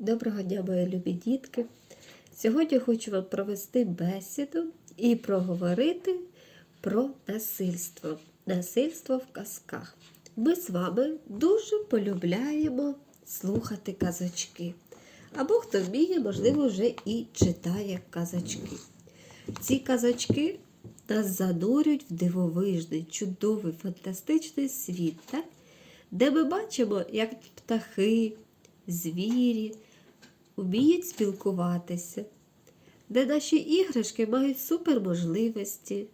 Доброго дня, мої любі дітки! Сьогодні хочу вам провести бесіду і проговорити про насильство. Насильство в казках. Ми з вами дуже полюбляємо слухати казочки. Або хто вміє, можливо, вже і читає казочки. Ці казочки нас занурюють в дивовижний, чудовий, фантастичний світ, так? де ми бачимо, як птахи, звірі вміють спілкуватися, де наші іграшки мають суперможливості,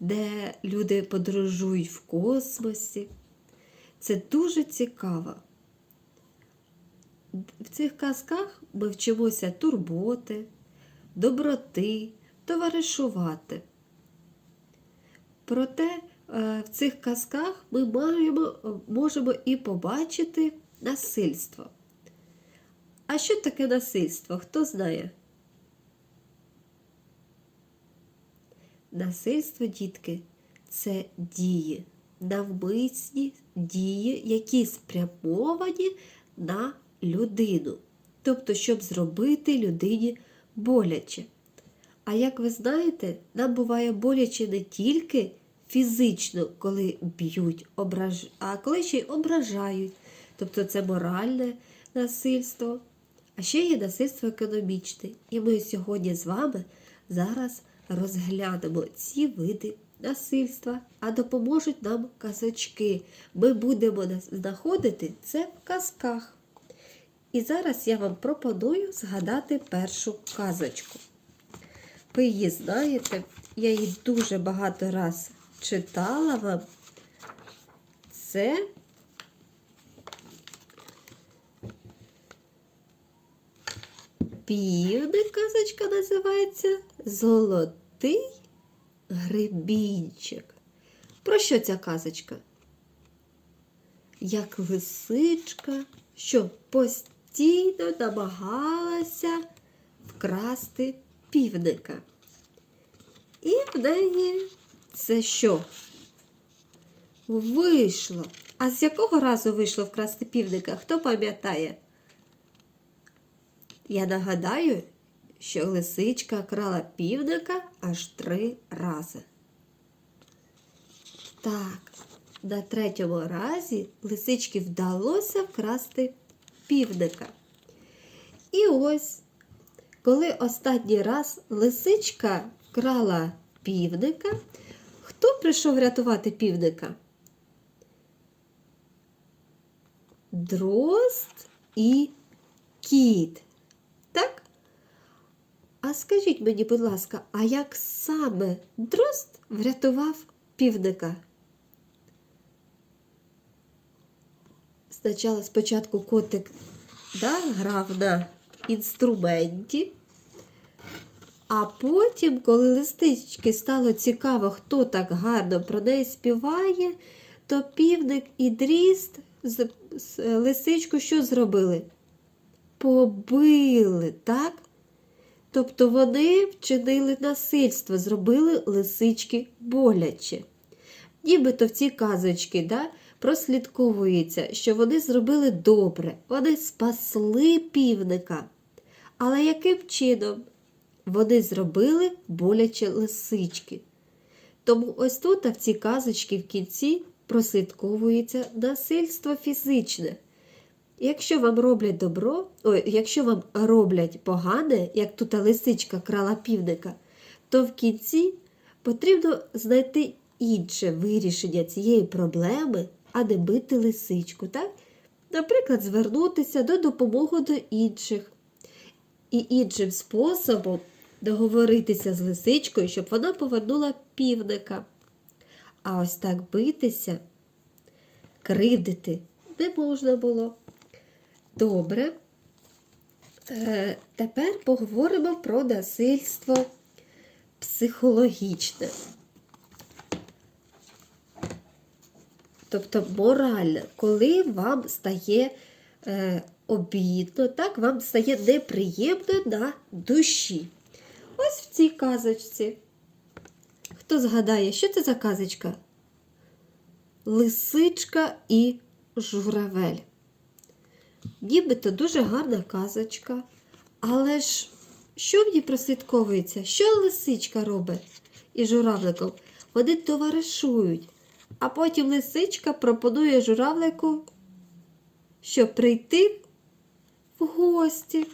де люди подорожують в космосі. Це дуже цікаво. В цих казках ми вчимося турботи, доброти, товаришувати. Проте е, в цих казках ми маємо, можемо і побачити насильство. А що таке насильство? Хто знає? Насильство, дітки, це дії, навмисні дії, які спрямовані на людину. Тобто, щоб зробити людині боляче. А як ви знаєте, нам буває боляче не тільки фізично, коли б'ють, ображ... а коли ще й ображають. Тобто це моральне насильство, а ще є насильство економічне. І ми сьогодні з вами зараз розглянемо ці види насильства, а допоможуть нам казочки. Ми будемо знаходити це в казках. І зараз я вам пропоную згадати першу казочку. Ви її знаєте, я її дуже багато раз читала вам. Це півник казочка називається Золотий грибінчик. Про що ця казочка? Як лисичка, що постійно намагалася вкрасти півника. І в неї це що? Вийшло. А з якого разу вийшло вкрасти півника? Хто пам'ятає? Я нагадаю, що лисичка крала півника аж три рази. Так, на третьому разі лисички вдалося вкрасти півника. І ось, коли останній раз лисичка вкрала півника, хто прийшов рятувати півника? Дрозд і кіт. А скажіть мені, будь ласка, а як саме дрозд врятував півника? Спочатку, спочатку котик да, грав на інструменті, а потім, коли листички стало цікаво, хто так гарно про неї співає, то півник і дріст з лисичку що зробили? Побили, так? Тобто вони вчинили насильство, зробили лисички боляче. Нібито в ці казочки да, прослідковується, що вони зробили добре, вони спасли півника. Але яким чином вони зробили боляче лисички? Тому ось тут а в ці казочки в кінці прослідковується насильство фізичне. Якщо вам роблять добро, ой, якщо вам роблять погане, як тут лисичка крала півника, то в кінці потрібно знайти інше вирішення цієї проблеми, а не бити лисичку. так? Наприклад, звернутися до допомоги до інших. І іншим способом договоритися з лисичкою, щоб вона повернула півника. А ось так битися, кривдити не можна було. Добре. Е, тепер поговоримо про насильство психологічне. Тобто моральне, коли вам стає е, обідно, так, вам стає неприємно на душі. Ось в цій казочці. Хто згадає, що це за казочка? Лисичка і журавель. Нібито дуже гарна казочка. Але ж що в ній прослідковується? Що лисичка робить із журавликом? Вони товаришують, а потім лисичка пропонує журавлику, щоб прийти в гості.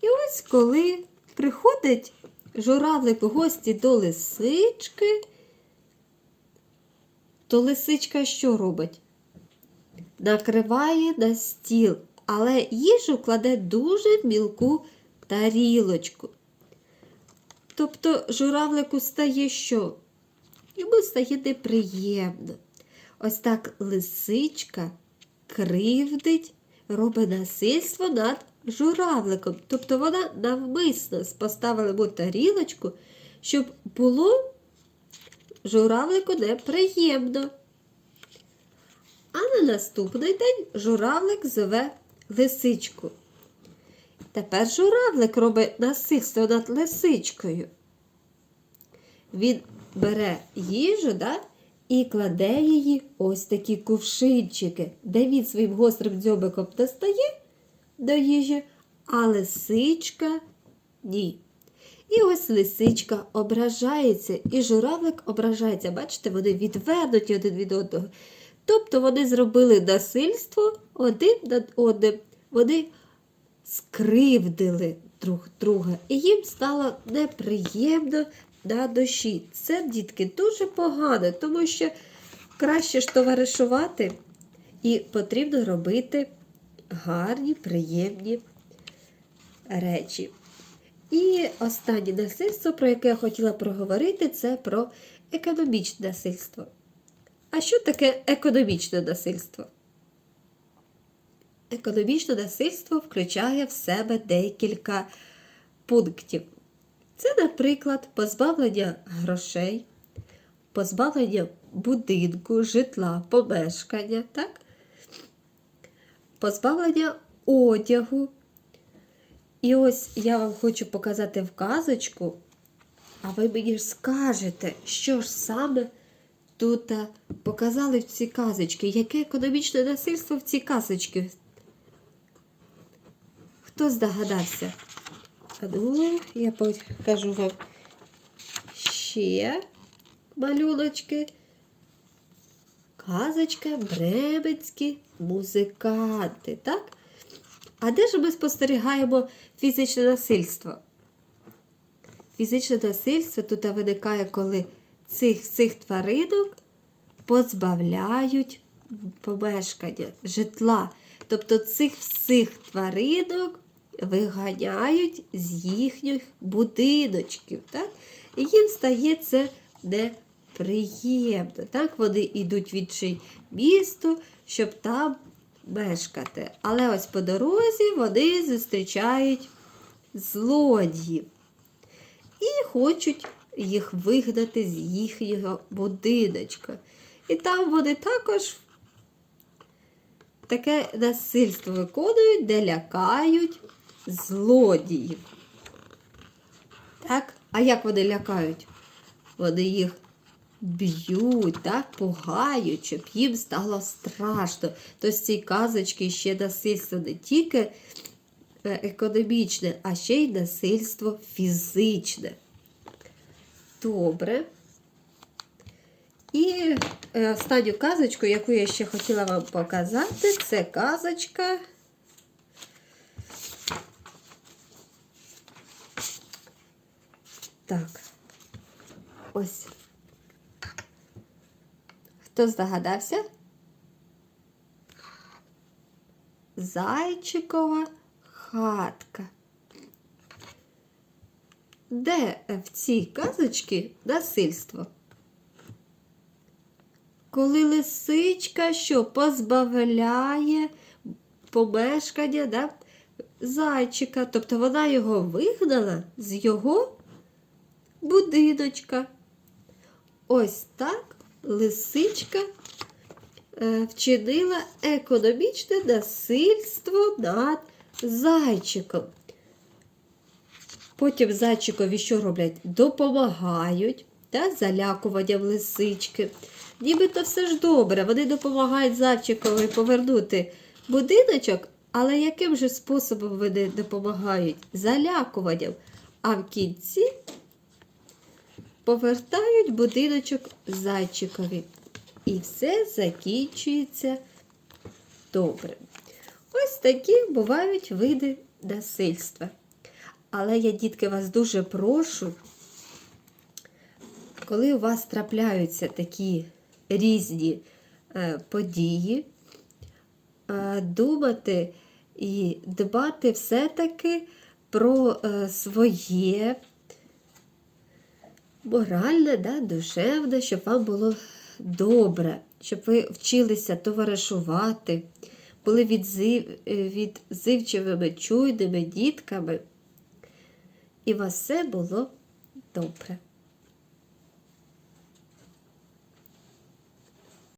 І ось коли приходить журавлик в гості до лисички, то лисичка що робить? Накриває на стіл, але їжу кладе дуже мілку тарілочку. Тобто журавлику стає що? Йому стає неприємно. Ось так лисичка кривдить, робить насильство над журавликом. Тобто вона навмисно поставила йому тарілочку, щоб було журавлику неприємно. А на наступний день журавлик зове лисичку. Тепер журавлик робить насильство над лисичкою. Він бере їжу да, і кладе її ось такі кувшинчики, де він своїм гострим дзьобиком достає до їжі, а лисичка ні. І ось лисичка ображається, і журавлик ображається. Бачите, вони відвернуті один від одного. Тобто вони зробили насильство один над одним. Вони скривдили друг друга, і їм стало неприємно на душі. Це, дітки, дуже погано, тому що краще ж товаришувати і потрібно робити гарні, приємні речі. І останнє насильство, про яке я хотіла проговорити, це про економічне насильство. А що таке економічне насильство? Економічне насильство включає в себе декілька пунктів. Це, наприклад, позбавлення грошей, позбавлення будинку, житла, помешкання, так? позбавлення одягу. І ось я вам хочу показати вказочку, а ви мені ж скажете, що ж саме тут а, показали в цій казочці, яке економічне насильство в цій казочці. Хто здогадався? Ну, я покажу вам ще малюночки. Казочка, бребецькі музиканти, так? А де ж ми спостерігаємо фізичне насильство? Фізичне насильство тут виникає, коли цих цих тваринок позбавляють помешкання, житла. Тобто цих всіх тваринок виганяють з їхніх будиночків. Так? І їм стає це неприємно. Так? Вони йдуть в інше місто, щоб там мешкати. Але ось по дорозі вони зустрічають злодіїв і хочуть їх вигнати з їхнього будиночка. І там вони також таке насильство виконують, де лякають злодіїв. Так? А як вони лякають? Вони їх б'ють, так, пугають, щоб їм стало страшно. То з цієї казочки ще насильство не тільки е, економічне, а ще й насильство фізичне. Добре. І е, останню казочку, яку я ще хотіла вам показати, це казочка. Так. Ось. Хто здогадався? Зайчикова хатка. Де в цій казочці насильство? Коли лисичка що позбавляє помешкання да, зайчика, тобто вона його вигнала з його будиночка. Ось так лисичка е, вчинила економічне насильство над зайчиком. Потім зайчикові що роблять? Допомагають та залякуванням лисички. Нібито все ж добре, вони допомагають зайчикові повернути будиночок, Але яким же способом вони допомагають? Залякуванням. А в кінці повертають будиночок зайчикові. І все закінчується добре. Ось такі бувають види насильства. Але я, дітки, вас дуже прошу, коли у вас трапляються такі різні е, події, е, думати і дбати все-таки про е, своє моральне, да, душевне, щоб вам було добре, щоб ви вчилися товаришувати, були відзив, відзивчивими, чуйними дітками, і вас все було добре.